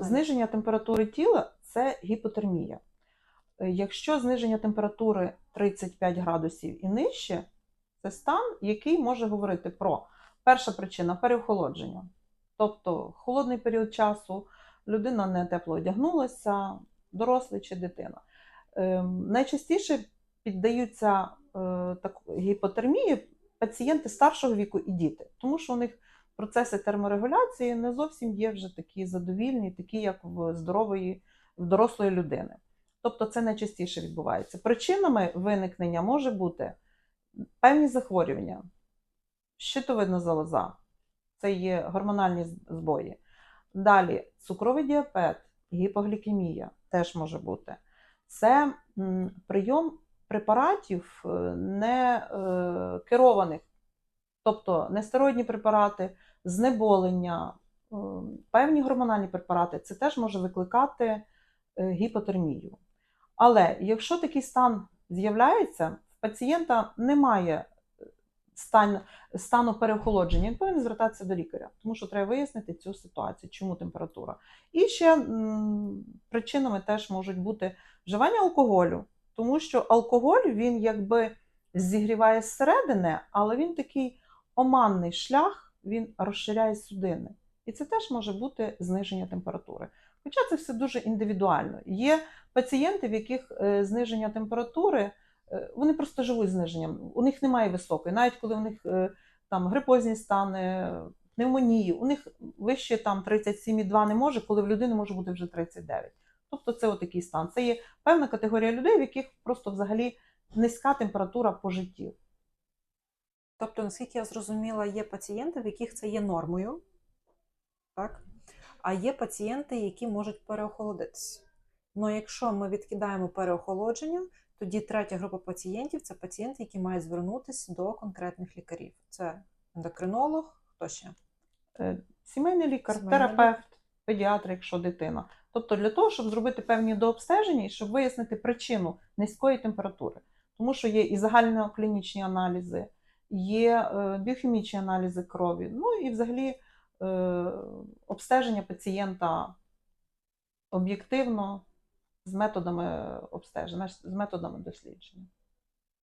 Зниження температури тіла це гіпотермія. Е, Якщо зниження температури 35 градусів і нижче, це стан, який може говорити про перша причина переохолодження. Тобто холодний період часу, людина не тепло одягнулася, дорослий чи дитина. Ем, Найчастіше піддаються е, гіпотермії пацієнти старшого віку і діти, тому що у них процеси терморегуляції не зовсім є вже такі задовільні, такі, як в здорової, в дорослої людини. Тобто це найчастіше відбувається. Причинами виникнення може бути певні захворювання, щитовидна залоза, це є гормональні збої. Далі цукровий діабет, гіпоглікемія теж може бути. Це прийом препаратів е, не е, керованих, тобто нестероїдні препарати, знеболення, е, певні гормональні препарати, це теж може викликати е, гіпотермію. Але якщо такий стан з'являється, в пацієнта немає е, стан, стану переохолодження, він повинен звертатися до лікаря, тому що треба вияснити цю ситуацію, чому температура. І ще м, причинами теж можуть бути вживання алкоголю, тому що алкоголь він якби зігріває зсередини, але він такий оманний шлях, він розширяє судини. І це теж може бути зниження температури. Хоча це все дуже індивідуально. Є пацієнти, в яких е, зниження температури, е, вони просто живуть зниженням, у них немає високої, навіть коли у них е, там грипозні стани, пневмонії, у них вище там 37,2 не може, коли в людини може бути вже 39. Тобто це отакий стан. Це є певна категорія людей, в яких просто взагалі низька температура по житті. Тобто, наскільки я зрозуміла, є пацієнти, в яких це є нормою, так? а є пацієнти, які можуть переохолодитися. Ну, якщо ми відкидаємо переохолодження, тоді третя група пацієнтів це пацієнти, які мають звернутися до конкретних лікарів. Це ендокринолог, хто ще? Е, Сімейний лікар, Сімейний терапевт, педіатр, якщо дитина. Тобто для того, щоб зробити певні дообстеження і щоб вияснити причину низької температури. Тому що є і загальноклінічні аналізи, є е, біохімічні аналізи крові, ну і взагалі е, обстеження пацієнта об'єктивно з методами обстеження, з методами дослідження.